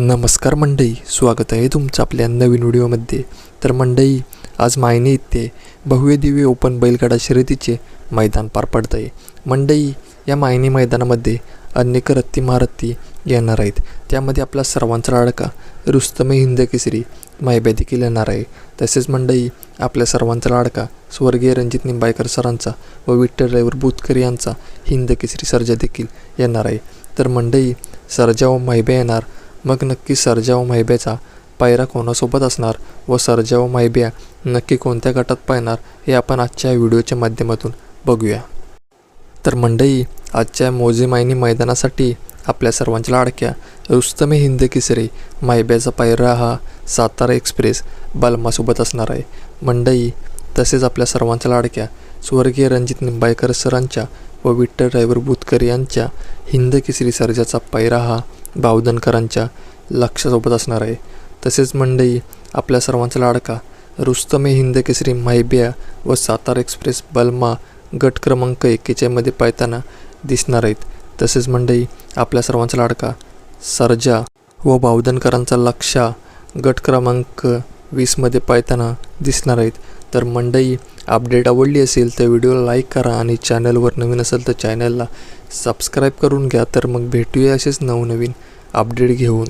नमस्कार मंडई स्वागत आहे तुमचं आपल्या नवीन व्हिडिओमध्ये. तर मंडई आज मायने इथे भव्य दिव्य ओपन बैलगाडा शर्यतीचे मैदान पार पडत आहे मंडई या मायनी मैदानामध्ये अनेक रत्ती महारत्ती येणार आहेत. त्यामध्ये आपला सर्वांचा लाडका रुस्तमे हिंद केसरी मायब्या देखील येणार आहे. तसेच मंडई आपल्या सर्वांचा लाडका स्वर्गीय रणजित निंबाळकर सरांचा व विठ्ठल ड्रायव्हर बुतकर यांचा हिंद केसरी सर्जा देखील येणार आहे. तर मंडई सर्जा व मायब्या येणार मग नक्की सर्जा व मायब्याचा पायरा कोणासोबत असणार व सर्जा व मायब्या नक्की कोणत्या गटात पाहणार हे आपण आजच्या व्हिडिओच्या माध्यमातून बघूया. तर मंडई आजच्या मोजेमायनी मैदानासाठी आपल्या सर्वांच्या लाडक्या रुस्तमे हिंद किसरी मायब्याचा पायरा हा सातारा एक्सप्रेस बालमासोबत असणार आहे. मंडई तसेच आपल्या सर्वांच्या लाडक्या स्वर्गीय रणजित निंबाळकर सरांच्या व विठ्ठल ड्रायव्हर बुतकर यांच्या हिंद केसरी सर्जाचा पायरा हा बावधनकरांच्या लक्षासोबत असणार आहे. तसेच मंडई आपल्या सर्वांचा लाडका रुस्तमे हिंद केसरी मायब्या व सातारा एक्सप्रेस बलमा गट क्रमांक एकेचाळीमध्ये पाहताना दिसणार आहेत. तसेच मंडई आपल्या सर्वांचा लाडका सर्जा व बावधनकरांचा लक्षा गट क्रमांक वीसमध्ये पाहताना दिसणार आहेत. तर मंडई अपडेट आवडली असेल तर व्हिडिओला लाईक करा आणि चॅनलवर नवीन असेल तर चॅनलला सबस्क्राईब करून घ्या. तर मग भेटूया असेच नवनवीन अपडेट घेऊन.